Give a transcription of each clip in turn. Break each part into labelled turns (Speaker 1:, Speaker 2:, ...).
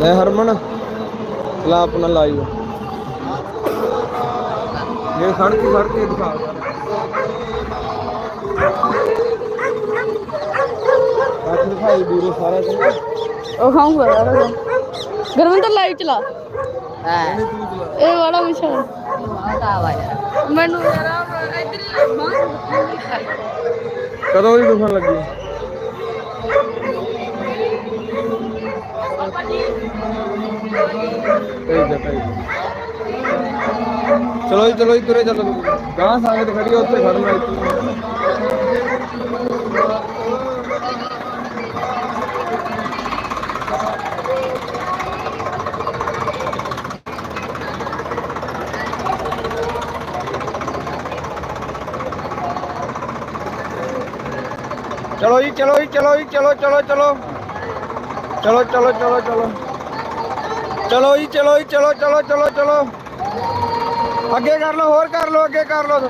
Speaker 1: ਲੈ ਹਰਮਨ ਲਾ ਆਪਣਾ ਲਾਈਵ ਇਹ ਖੜ ਕੇ ਖੜ ਕੇ ਦਿਖਾ। ਦਿਖਾਈ ਦੂਰੇ ਸਾਰਾ ਦਿਨ।
Speaker 2: ਉਹ ਗਰਮਿੰਦਰ ਲਾਈਵ ਚਲਾ।
Speaker 3: ਹਾਂ।
Speaker 2: ਇਹ ਵਾਲਾ ਵਿਸ਼ਾ
Speaker 3: ਆਤਾ ਵਾ ਯਾਰ
Speaker 2: ਮੈਨੂੰ ਯਾਰ ਇਧਰ ਬਾਹਰ
Speaker 1: ਕਦੋਂ ਦੀ ਦੁਖਣ ਲੱਗੀ? ਭੇਜ ਦੇ ਭੇਜ ਦੇ। ਚਲੋ ਜੀ ਚਲੋ ਜੀ ਤੁਰੇ ਚੱਲੋ। ਗਾਂ ਸੰਗਤ ਖੜੀ ਆ, ਉੱਥੇ ਖੜਨਾ ਇੱਥੇ। ਚਲੋ ਜੀ ਚਲੋ ਜੀ ਚਲੋ ਜੀ ਚਲੋ ਚਲੋ ਚਲੋ। ਚਲੋ ਚਲੋ ਚਲੋ ਚਲੋ। ਚਲੋ ਜੀ ਚਲੋ ਜੀ ਚਲੋ ਚਲੋ ਚਲੋ ਚਲੋ। ਅੱਗੇ ਕਰ ਲਓ ਹੋਰ ਕਰ ਲਓ ਅੱਗੇ ਕਰ ਲਓ।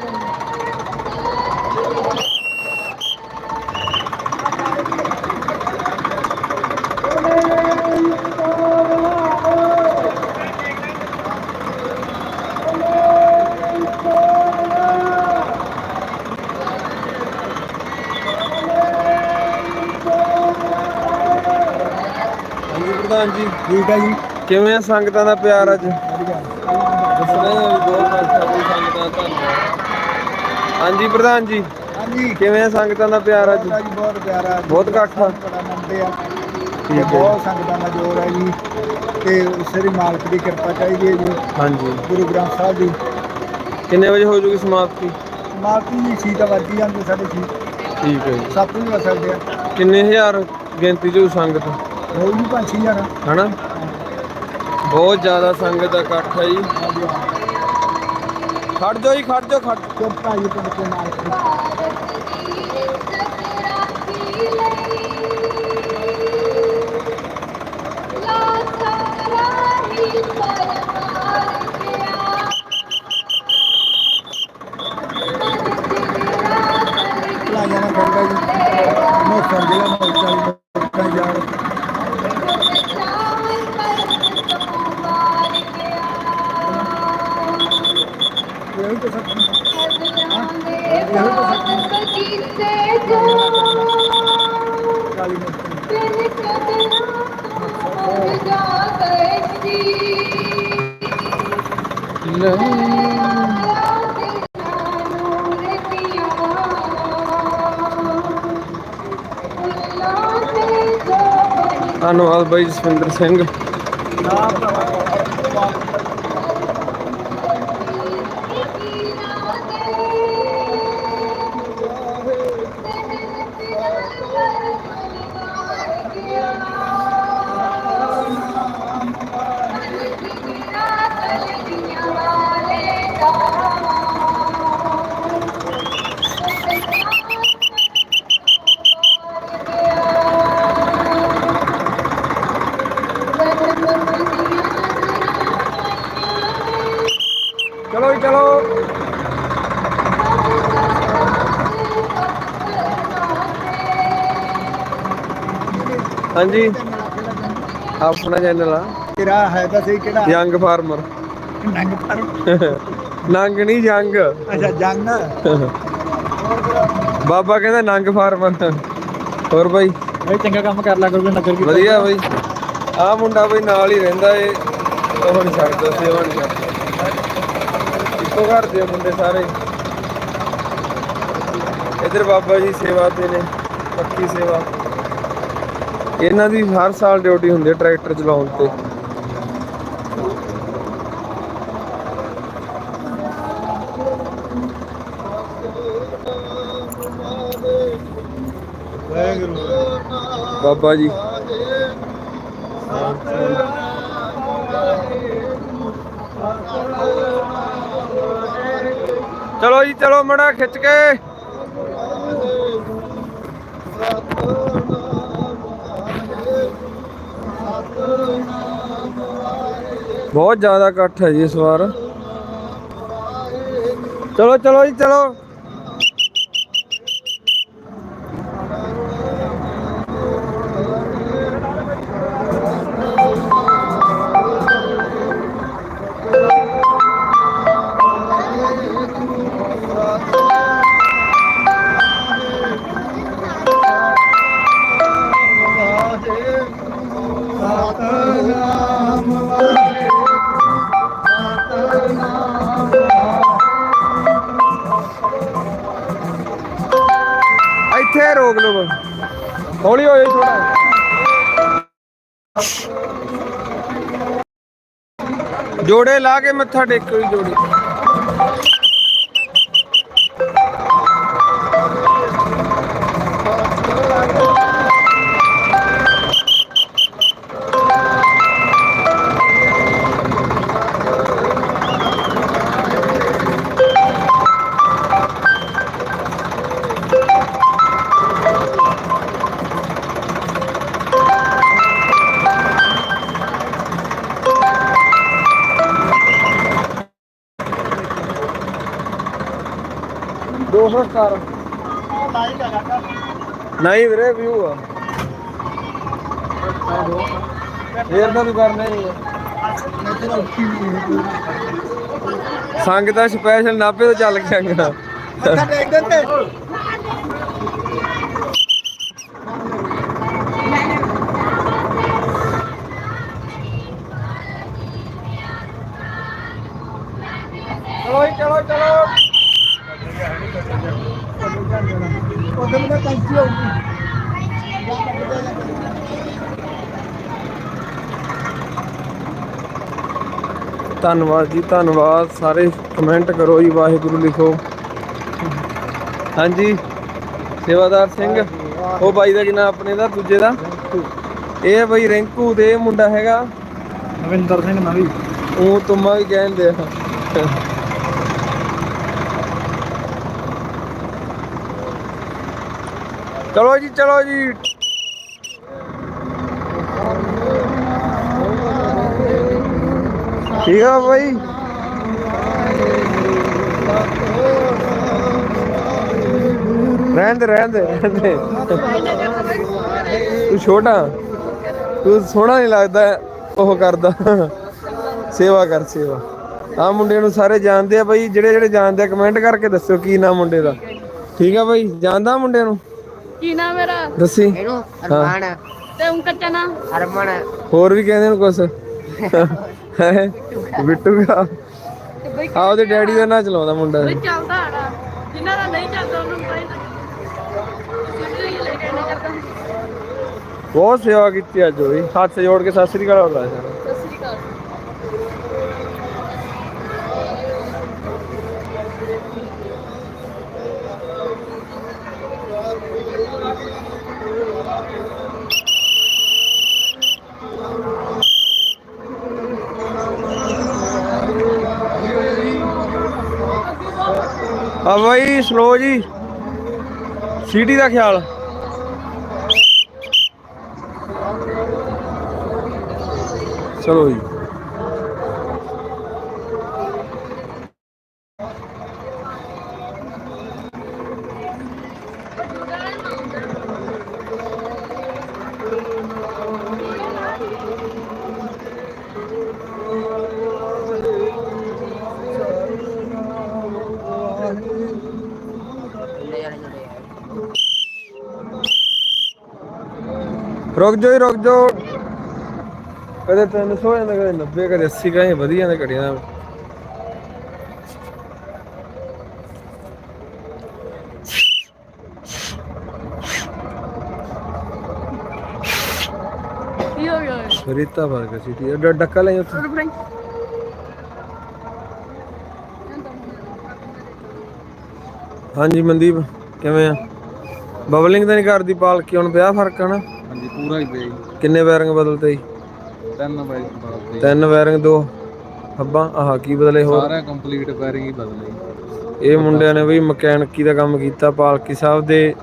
Speaker 1: ਹਾਂਜੀ ਪ੍ਰਧਾਨ ਜੀ।
Speaker 4: ਠੀਕ ਹੈ ਜੀ।
Speaker 1: ਕਿਵੇਂ ਆ ਸੰਗਤਾਂ ਦਾ ਪਿਆਰ ਅੱਜ? ਹਾਂਜੀ ਪ੍ਰਧਾਨ ਜੀ।
Speaker 4: ਹਾਂਜੀ।
Speaker 1: ਕਿਵੇਂ ਆ ਸੰਗਤਾਂ ਦਾ ਪਿਆਰ ਅੱਜ?
Speaker 4: ਜੀ ਬਹੁਤ ਪਿਆਰਾ
Speaker 1: ਬਹੁਤ ਇਕੱਠ ਆ।
Speaker 4: ਬੜਾ ਮੰਨਦੇ ਆ।
Speaker 1: ਠੀਕ
Speaker 4: ਤੇ
Speaker 1: ਹੈ।
Speaker 4: ਬਹੁਤ ਸੰਗਤਾਂ ਦਾ ਜੋਰ ਹੈ ਜੀ। ਤੇ ਸ੍ਰੀ ਮਾਲਕ ਦੀ ਕਿਰਪਾ ਚਾਹੀਦੀ ਹੈ ਜੀ।
Speaker 1: ਹਾਂਜੀ।
Speaker 4: ਗੁਰੂ ਗ੍ਰੰਥ ਸਾਹਿਬ ਦੀ
Speaker 1: ਕਿੰਨੇ ਵਜੇ ਹੋ ਜੂਗੀ ਸਮਾਪਤੀ?
Speaker 4: ਮਾਲਕ ਦੀ ਸੀਤਾ ਵੱਜੀ ਜਾਂਦੀ ਸਾਡੇ ਸੀ
Speaker 1: ਠੀਕ ਹੈ ਜੀ।
Speaker 4: ਸੱਤ ਵੀ ਵਸਦੇ ਆ।
Speaker 1: ਕਿੰਨੇ ਹਜ਼ਾਰ ਗਿਣਤੀ ਚ ਹੋਊ ਸੰਗਤ?
Speaker 4: ਪੰਛੀ ਜਾਣਾ
Speaker 1: ਹਨਾ? ਬਹੁਤ ਜ਼ਿਆਦਾ ਸੰਗਤ ਦਾ ਇਕੱਠ ਹੈ ਜੀ। ਖੜ ਜਾਓ ਜੀ, ਖੜ ਜਾਓ, ਖੜ
Speaker 4: ਕਿਰਪਾ ਜੀ ਪਿੰਡ ਦੇ ਜਾਣਾ ਕਰਦਾ ਜੀ। ਮੋਸਰ ਜ਼ਿਲ੍ਹਾ ਮੋਸਰ
Speaker 1: ਧੰਨਵਾਦ ਬਾਈ ਜਸਵਿੰਦਰ ਸਿੰਘ। ਹਾਂਜੀ। ਆਪਣਾ ਚੈਨਲ ਆ।
Speaker 4: ਤੇਰਾ ਹੈ ਤਾਂ ਸਹੀ ਕਿਹੜਾ?
Speaker 1: Young farmer.
Speaker 4: ਨੰਗ ਪਰ
Speaker 1: ਨੰਗ ਨਹੀਂ ਜੰਗ
Speaker 4: ਅੱਛਾ ਜੰਗ।
Speaker 1: ਬਾਬਾ ਕਹਿੰਦਾ ਨੰਗ ਫਾਰਮਰ। ਹੋਰ ਬਾਈ?
Speaker 4: ਇਹ ਚੰਗਾ ਕੰਮ ਕਰ ਲਿਆ ਕਰੋਗੇ ਨਗਰ
Speaker 1: ਵਧੀਆ ਬਾਈ। ਆ ਮੁੰਡਾ ਬਈ ਨਾਲ ਹੀ ਰਹਿੰਦਾ ਏ। ਉਹ ਨਹੀਂ ਛੱਡਦਾ ਸੇਵਾ ਨਹੀਂ ਕਰਦਾ ਇੱਕੋ ਘਰ ਦੇ ਆ ਮੁੰਡੇ ਸਾਰੇ। ਇਧਰ ਬਾਬਾ ਜੀ ਸੇਵਾ ਤੇ ਨੇ ਪੱਕੀ ਸੇਵਾ। ਇਹਨਾਂ ਦੀ ਹਰ ਸਾਲ ਡਿਊਟੀ ਹੁੰਦੀ ਹੈ ਟਰੈਕਟਰ ਚਲਾਉਣ ਤੇ। ਬਾਬਾ ਜੀ। ਚਲੋ ਜੀ, ਚਲੋ ਮੜਾ ਖਿੱਚ ਕੇ। बहुत ज़्यादा कट है जी इस बार।
Speaker 4: चलो चलो जी
Speaker 1: चलो। ਰੋਕ ਲਓ ਬਸ। ਹੌਲੀ ਹੋ ਜਾਈ ਥੋੜਾ ਜੋੜੇ ਲਾ ਕੇ ਮੱਥਾ ਟੇਕੋ ਜੀ ਜੋੜੇ ਨਹੀਂ ਵੀਰੇ ਵਿਊ ਆ। ਫੇਰ ਤਾਂ ਤੂੰ ਕਰਨਾ ਨਹੀਂ ਸੰਗ ਦਾ ਸਪੈਸ਼ਲ ਨਾਭੇ ਤੋਂ ਚੱਲ ਕੇ ਆਂਗਾ
Speaker 4: ਮੱਥਾ ਟੇਕ ਦਿੰਦੇ? ਉਹਦੇ ਮੇਰੇ ਕੰਚੀ ਹੋਊਗੀ।
Speaker 1: ਧੰਨਵਾਦ ਜੀ ਧੰਨਵਾਦ। ਸਾਰੇ ਕਮੈਂਟ ਕਰੋ ਜੀ ਵਾਹਿਗੁਰੂ ਲਿਖੋ। ਹਾਂਜੀ ਸੇਵਾਦਾਰ ਸਿੰਘ। ਉਹ ਬਾਈ ਦਾ ਕੀ ਨਾਮ ਆਪਣੇ ਦਾ ਦੂਜੇ ਦਾ? ਇਹ ਬਾਈ ਰਿੰਕੂ ਤੇ ਇਹ ਮੁੰਡਾ ਹੈਗਾ।
Speaker 4: ਨਵਿੰਦਰ ਸਿੰਘ ਨਵੀ।
Speaker 1: ਉਹ ਤੁਮਾ ਵੀ ਕਹਿੰਦੇ ਆ। ਚਲੋ ਜੀ ਚਲੋ ਜੀ। ਠੀਕ ਆ ਬਾਈ ਰਹਿਣ ਦੇ, ਰਹਿਣ ਤੂੰ ਛੋਟਾ। ਤੂੰ ਸੋਹਣਾ ਨਹੀਂ ਲੱਗਦਾ, ਉਹ ਕਰਦਾ। ਸੇਵਾ ਕਰ, ਸੇਵਾ। ਆ ਮੁੰਡੇ ਨੂੰ ਸਾਰੇ ਜਾਣਦੇ ਆ ਬਾਈ, ਜਿਹੜੇ ਜਿਹੜੇ ਜਾਣਦੇ ਆ, ਕਮੈਂਟ ਕਰਕੇ ਦੱਸਿਓ ਕੀ ਨਾਮ ਮੁੰਡੇ ਦਾ। ਠੀਕ ਆ ਬਾਈ, ਜਾਣਦਾ ਮੁੰਡੇ ਨੂੰ?
Speaker 2: ਕੀ ਨਾਮ ਮੇਰਾ?
Speaker 1: ਦੱਸੀ
Speaker 3: ਇਹਨੂੰ ਅਰਮਾਨ
Speaker 2: ਤੇ ਉਨ ਕੱਚਾ ਨਾ
Speaker 3: ਹਰਮਨ।
Speaker 1: ਹੋਰ ਵੀ ਕਹਿੰਦੇ ਨੂੰ ਕੁਛ? ਹੈਂ? ਬਿੱਟੂ ਦਾ
Speaker 2: ਤੇ ਬਈ
Speaker 1: ਆ ਉਹਦੇ ਡੈਡੀ ਦਾ ਨਾਂ ਚਲਾਉਂਦਾ ਮੁੰਡਾ।
Speaker 2: ਬਈ ਚੱਲਦਾ ਆੜਾ ਜਿਨ੍ਹਾਂ ਦਾ ਨਹੀਂ ਚੱਲਦਾ ਉਹਨੂੰ ਪਤਾ ਹੀ
Speaker 1: ਬਹੁਤ ਸੇਵਾ ਕੀਤੀ ਅੱਜ ਹੋਈ ਹੱਥ ਜੋੜ ਕੇ ਸਤਿ ਸ੍ਰੀ ਅਕਾਲ ਹੋ ਗਿਆ
Speaker 2: ਸਤਿ ਸ੍ਰੀ ਅਕਾਲ
Speaker 1: ਆ ਬਾਈ ਸਲੋ ਜੀ। ਸੀਟੀ ਦਾ ਖਿਆਲ। ਚਲੋ ਜੀ। ਰੁਕ ਜਾਓ ਰੁਕ ਜਾਓ। ਕਦੇ 300 ਹੋ ਜਾਂਦਾ, ਕਦੇ 90 ਕਦੇ 80 ਕਦੇ ਵਧੀਆ ਨੇ ਘੜੀਆਂ ਰੀਤਾ ਵਰਗਾ ਸੀਟੀ ਡ- ਡੱਕਾ ਲੈ ਉੱਥੇ। ਹਾਂਜੀ ਮਨਦੀਪ, ਕਿਵੇਂ ਆ? ਬਬਲਿੰਗ ਤਾਂ ਨਹੀਂ ਕਰਦੀ, ਪਾਲਕੀ, ਹੁਣ ਪਿਆ ਫ਼ਰਕ ਆ ਨਾ।
Speaker 4: ਹਾਂਜੀ ਪੂਰਾ ਹੀ ਪਈ
Speaker 1: ਕਿੰਨੇ ਵਾਇਰਿੰਗ ਬਦਲਤੇ ਜੀ?
Speaker 4: ਤਿੰਨ ਬਾਈ ਬਦਲਦੇ
Speaker 1: ਤਿੰਨ ਵਾਇਰਿੰਗ ਦੋ ਹੱਬਾਂ? ਆਹ ਕੀ ਬਦਲੇ ਹੋਰ?
Speaker 4: ਸਾਰਾ ਕੰਪਲੀਟ ਵਾਇਰਿੰਗ ਹੀ ਬਦਲੀ
Speaker 1: ਇਹ ਮੁੰਡਿਆਂ ਨੇ ਵੀ ਮਕੈਨਿਕੀ ਦਾ ਕੰਮ ਕੀਤਾ ਪਾਲਕੀ ਸਾਹਿਬ ਦੇ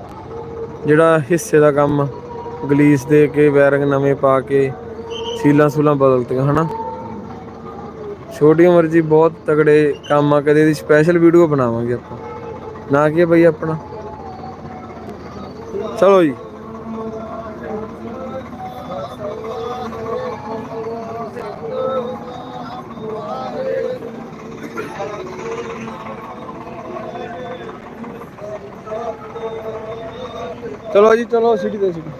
Speaker 1: ਜਿਹੜਾ ਹਿੱਸੇ ਦਾ ਕੰਮ ਗਲੀਸ ਦੇ ਕੇ ਵਾਇਰਿੰਗ ਨਵੇਂ ਪਾ ਕੇ ਸੀਲਾਂ ਸੂਲਾਂ ਬਦਲਤੀਆਂ ਹਨਾ? ਛੋਟੀ ਉਮਰ ਹੀ ਬਹੁਤ ਤਗੜੇ ਕੰਮ ਆ ਕਦੇ ਦੀ ਸਪੈਸ਼ਲ ਵੀਡੀਓ ਬਣਾਵਾਂਗੇ ਆਪਾਂ। ਨਾ ਕੀ ਹੈ ਬਈ ਆਪਣਾ? ਚਲੋ ਜੀ। ਚਲੋ ਜੀ ਚਲੋ ਸਿੱਟੀ ਦੇ ਸਿੱਟੀ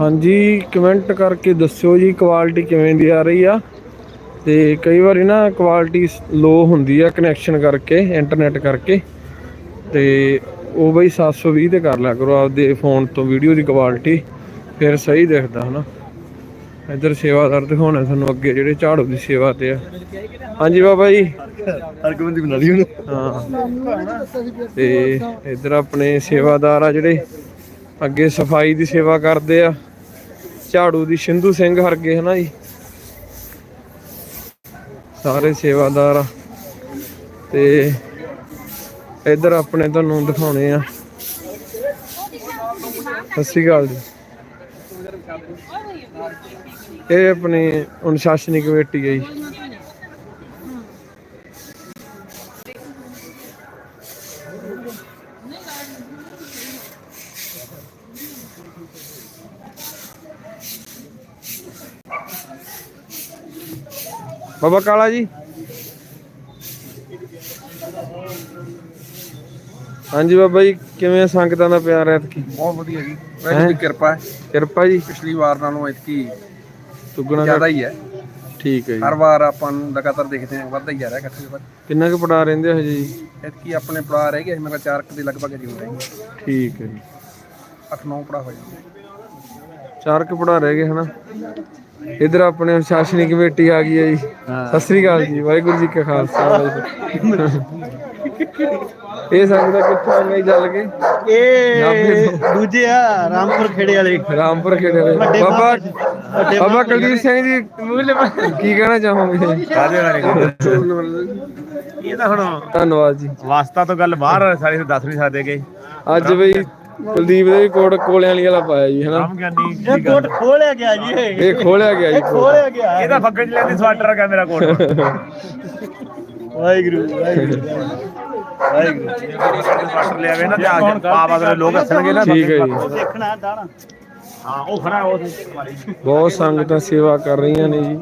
Speaker 1: ਹਾਂਜੀ ਕਮੈਂਟ ਕਰਕੇ ਦੱਸਿਓ ਜੀ ਕੁਆਲਿਟੀ ਕਿਵੇਂ ਦੀ ਆ ਰਹੀ ਆ। ਤੇ ਕਈ ਵਾਰੀ ਨਾ ਕੁਆਲਿਟੀ ਲੋ ਹੁੰਦੀ ਆ ਕਨੈਕਸ਼ਨ ਕਰਕੇ ਇੰਟਰਨੈਟ ਕਰਕੇ। ਤੇ ਉਹ ਬਈ 720 ਤੇ ਕਰ ਲਿਆ ਕਰੋ ਆਪਦੇ ਫੋਨ ਤੋਂ ਵੀਡੀਓ ਦੀ ਕੁਆਲਿਟੀ ਫਿਰ ਸਹੀ ਦਿਖਦਾ ਹਨਾ। ਇੱਧਰ ਸੇਵਾਦਾਰ ਦਿਖਾਉਣਾ ਤੁਹਾਨੂੰ ਅੱਗੇ ਜਿਹੜੇ ਝਾੜੂ ਦੀ ਸੇਵਾ ਤੇ ਆ। ਹਾਂਜੀ ਬਾਬਾ ਜੀ।
Speaker 4: ਹਰਗੋਬਿੰਦ ਬਣਾ ਲਈ ਉਹਨੂੰ।
Speaker 1: ਹਾਂ। ਤੇ ਇੱਧਰ ਆਪਣੇ ਸੇਵਾਦਾਰ ਆ ਜਿਹੜੇ ਅੱਗੇ ਸਫ਼ਾਈ ਦੀ ਸੇਵਾ ਕਰਦੇ ਆ। ਝਾੜੂ ਦੀ ਸਿੰਧੂ ਸਿੰਘ ਹਰਗੇ, ਹਨਾ ਜੀ? ਸਾਰੇ ਸੇਵਾਦਾਰ ਆ। ਤੇ ਇੱਧਰ ਆਪਣੇ ਤੁਹਾਨੂੰ ਦਿਖਾਉਣੇ ਆ। ਸਤਿ ਸ਼੍ਰੀ ਅਕਾਲ ਜੀ। ਇਹ ਆਪਣੀ ਅਨੁਸ਼ਾਸਨੀ ਕਮੇਟੀ ਹੈ ਜੀ। ਬਾਬਾ ਕਾਲਾ ਜੀ। ਹਾਂਜੀ ਬਾਬਾ ਜੀ ਕਿਵੇਂ ਸੰਗਤਾਂ ਦਾ ਪਿਆਰ ਹੈ ਇਤਕੀ
Speaker 5: ਬਹੁਤ ਵਧੀਆ ਜੀ? ਵਾਹਿਗੁਰੂ ਦੀ ਕਿਰਪਾ ਹੈ।
Speaker 1: ਕਿਰਪਾ ਜੀ।
Speaker 5: ਪਿਛਲੀ ਵਾਰ ਨਾਲੋਂ ਇਤਕੀ
Speaker 1: ਤੁਗਣਾ
Speaker 5: ਜ਼ਿਆਦਾ ਹੀ ਹੈ।
Speaker 1: ਠੀਕ ਹੈ ਜੀ।
Speaker 5: ਹਰ ਵਾਰ ਆਪਾਂ ਨੂੰ ਲਗਾਤਾਰ ਦੇਖਦੇ ਹਾਂ ਵੱਧਦਾ ਹੀ ਜਾ ਰਿਹਾ ਇਕੱਠੇ ਵੱਧ।
Speaker 1: ਕਿੰਨਾ ਕੁ ਪੜਾ ਰਹਿੰਦੇ ਹੋ ਜੀ?
Speaker 5: ਇਤਕੀ ਆਪਣੇ ਪੜਾ ਰਹਿ ਗਿਆ ਮੇਰਾ 4 ਦੇ ਲਗਭਗ ਜੀ ਹੈ
Speaker 1: ਠੀਕ ਹੈ ਜੀ।
Speaker 5: 8-9 ਪੜਾ ਹੋ ਜਾਂਦਾ
Speaker 1: ਚਾਰ ਕੁ ਪੜਾ ਰਹਿ ਗਏ ਹਨਾ? ਇਧਰ ਆਪਣੇ ਅਨੁਸ਼ਾਸਨੀ ਕਮੇਟੀ ਆ ਗਈ ਹੈ ਜੀ। ਸਤਿ ਸ੍ਰੀ ਅਕਾਲ ਜੀ ਵਾਹਿਗੁਰੂ ਜੀ ਕਾ ਖਾਲਸਾ ਵਾਹਿਗੁਰੂ ਇਹ ਸੰਗਤਾਂ ਕਿੱਥੋਂ ਆਈਆਂ ਜੀ ਚੱਲ ਕੇ?
Speaker 6: ਇਹ ਦੂਜੇ ਆ ਰਾਮਪੁਰ ਖੇੜੇ ਵਾਲੇ।
Speaker 1: ਰਾਮਪੁਰ ਖੇੜੇ ਵਾਲੇ। ਬਾਬਾ ਬਾਬਾ ਕੁਲਦੀਪ ਸਿੰਘ ਜੀ ਕੀ ਕਹਿਣਾ ਚਾਹੋਗੇ?
Speaker 6: ਇਹ ਤਾਂ ਹੁਣ
Speaker 1: ਧੰਨਵਾਦ ਜੀ।
Speaker 6: ਵਾਸਤਾ ਤੋਂ ਗੱਲ ਬਾਹਰ ਸਾਰੇ ਦੱਸ ਨਹੀਂ ਸਕਦੇਗੇ
Speaker 1: ਅੱਜ ਬਈ ਕੁਲਦੀਪ ਦੇ ਵੀ ਕੋਟ ਕੋਲਿਆਂ ਵਾਲੀ ਵਾਲਾ ਪਾਇਆ ਜੀ ਹਨਾ?
Speaker 6: ਇਹ ਕੋਟ ਖੋਲਿਆ ਗਿਆ ਜੀ ਇਹ।
Speaker 1: ਇਹ ਖੋਲਿਆ ਗਿਆ ਜੀ ਕੋਟ।
Speaker 6: ਖੋਲਿਆ ਗਿਆ। ਇਹਦਾ ਫੱਗਣ ਚ ਲੈਂਦੀ ਸਵਾਟਰ ਹੈਗਾ ਮੇਰਾ ਕੋਟ। ਵਾਹਿਗੁਰੂ ਵਾਹਿਗੁਰੂ ਵਾਹਿਗੁਰੂ ਸਵਾਟਰ ਲਿਆਵੇ ਨਾ ਤੇ ਆ ਕੇ ਪਾਵਾ ਦੇ ਲੋਕ ਹੱਸਣਗੇ ਨਾ।
Speaker 1: ਠੀਕ ਹੈ ਜੀ।
Speaker 6: ਦੇਖਣਾ ਦਾਣਾ। ਹਾਂ ਉਹ ਖੜਾ ਉਹ
Speaker 1: ਬਹੁਤ ਸੰਗਤਾਂ ਸੇਵਾ ਕਰ ਰਹੀਆਂ ਨੇ ਜੀ।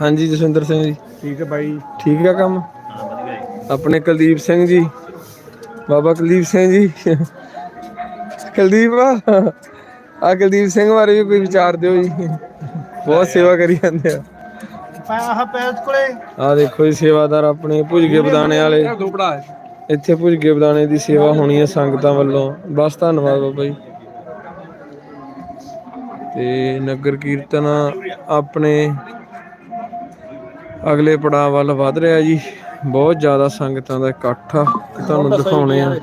Speaker 1: ਹਾਂਜੀ ਜਸਵਿੰਦਰ ਸਿੰਘ ਜੀ।
Speaker 6: ਠੀਕ ਹੈ ਬਾਈ।
Speaker 1: ਠੀਕ ਹੈ ਕੰਮ?
Speaker 6: ਹਾਂ ਵਧੀਆ ਜੀ।
Speaker 1: ਆਪਣੇ ਕੁਲਦੀਪ ਸਿੰਘ ਜੀ। ਬਾਬਾ ਕੁਲਦੀਪ ਸਿੰਘ ਜੀ। ਕੁਲਦੀਪ ਆ ਕੁਲਦੀਪ ਸਿੰਘ ਬਾਰੇ ਵੀ ਕੋਈ ਵਿਚਾਰ ਦਿਓ ਜੀ। ਬਹੁਤ ਸੇਵਾ ਕਰੀ ਜਾਂਦੇ ਆ।
Speaker 6: ਆਹ ਪੈਸ ਕੋਲੇ।
Speaker 1: ਆ ਦੇਖੋ ਜੀ ਸੇਵਾਦਾਰ ਆਪਣੇ ਭੁਜਗੇ ਬਦਾਣੇ ਵਾਲੇ। ਇੱਥੇ ਭੁਜਗੇ ਬਦਾਣੇ ਦੀ ਸੇਵਾ ਹੋਣੀ ਹੈ ਸੰਗਤਾਂ ਵੱਲੋਂ। ਬਸ ਧੰਨਵਾਦ ਬਾਬਾ ਜੀ। ਤੇ ਨਗਰ ਕੀਰਤਨ ਆਪਣੇ ਅਗਲੇ ਪੜਾਅ ਵੱਲ ਵਧ ਰਿਹਾ ਜੀ। ਬਹੁਤ ਜ਼ਿਆਦਾ ਸੰਗਤਾਂ ਦਾ ਇਕੱਠ ਆ ਤੇ ਤੁਹਾਨੂੰ ਦਿਖਾਉਣੇ ਆ।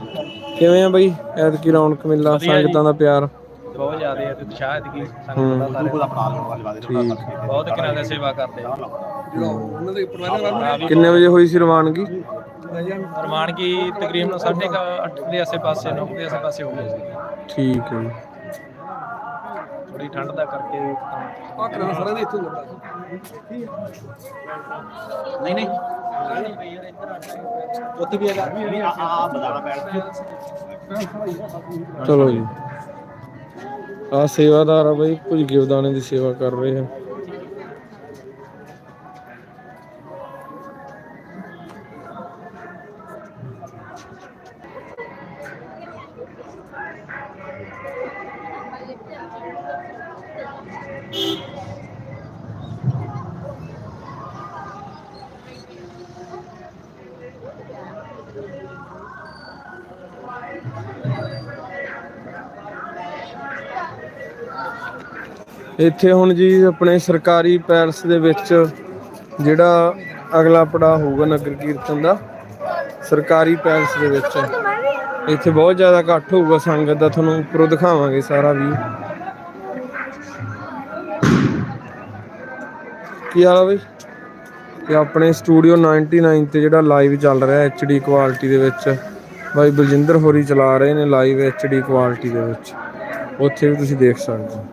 Speaker 1: ਕਿਵੇਂ ਆ ਬਈ? ਐਤਕੀ ਰੌਣਕ ਮੇਲਾ ਸੰਗਤਾਂ ਦਾ ਪਿਆਰ।
Speaker 7: ਬਹੁਤ ਜ਼ਿਆਦਾ ਹੈ ਤੇ ਉਤਸ਼ਾਹ ਹੈ ਕਿ
Speaker 1: ਹੂੰ।
Speaker 6: ਦਾ ਪੜਾ ਲਓ ਵਾਲੇ ਵਾਦੇ
Speaker 1: ਠੀਕ।
Speaker 7: ਬਹੁਤ ਕਿਨਾਂ ਦੀ ਸੇਵਾ ਕਰਦੇ ਆ।
Speaker 5: ਉਹਨਾਂ ਦੇ ਪਰਵਾਨੇ
Speaker 1: ਕਿੰਨੇ ਵਜੇ ਹੋਈ ਸੀ ਰਵਾਨਗੀ?
Speaker 7: ਰਮਾਨ ਕੀ ਤਕਰੀਬਨ 8:30 ਦੇ ਆਸੇ ਪਾਸੇ 9 ਦੇ ਆਸੇ ਪਾਸੇ ਹੋ ਗਈ ਸੀ।
Speaker 1: ਠੀਕ ਹੈ
Speaker 7: ਥੋੜੀ ਠੰਡ ਦਾ ਕਰਕੇ
Speaker 5: ਆ ਕਰਾਂ ਸਾਰਾ ਦੇ ਇੱਥੋਂ ਲੱਗਾ
Speaker 7: ਨਹੀਂ ਨਹੀਂ। ਉੱਥੇ ਵੀ ਹੈਗਾ।
Speaker 6: ਆ ਬਦਾਣਾ ਪੈਣ
Speaker 1: ਚਲੋ ਜੀ। ਆ ਸੇਵਾਦਾਰ ਆ ਬਈ ਭੁਜਗੇ ਬਦਾਣੇ ਦੀ ਸੇਵਾ ਕਰ ਰਹੇ ਆ। ਇੱਥੇ ਹੁਣ ਜੀ ਆਪਣੇ ਸਰਕਾਰੀ ਪੈਲਸ ਦੇ ਵਿੱਚ ਜਿਹੜਾ ਅਗਲਾ ਪੜਾਅ ਹੋਊਗਾ ਨਗਰ ਕੀਰਤਨ ਦਾ, ਸਰਕਾਰੀ ਪੈਲਸ ਦੇ ਵਿੱਚ। ਇੱਥੇ ਬਹੁਤ ਜ਼ਿਆਦਾ ਇਕੱਠ ਹੋਊਗਾ ਸੰਗਤ ਦਾ, ਤੁਹਾਨੂੰ ਉੱਪਰੋਂ ਦਿਖਾਵਾਂਗੇ ਸਾਰਾ ਵੀ। ਕੀ ਹਾਲ ਆ ਬਈ? ਤੇ ਆਪਣੇ ਸਟੂਡੀਓ 99 ਤੇ ਜਿਹੜਾ ਲਾਈਵ ਚੱਲ ਰਿਹਾ HD ਕੁਆਲਿਟੀ ਦੇ ਵਿੱਚ, ਬਾਈ ਬਲਜਿੰਦਰ ਹੋਰੀ ਚਲਾ ਰਹੇ ਨੇ ਲਾਈਵ HD ਕੁਆਲਿਟੀ ਦੇ ਵਿੱਚ। ਉੱਥੇ ਵੀ ਤੁਸੀਂ ਦੇਖ ਸਕਦੇ ਹੋ।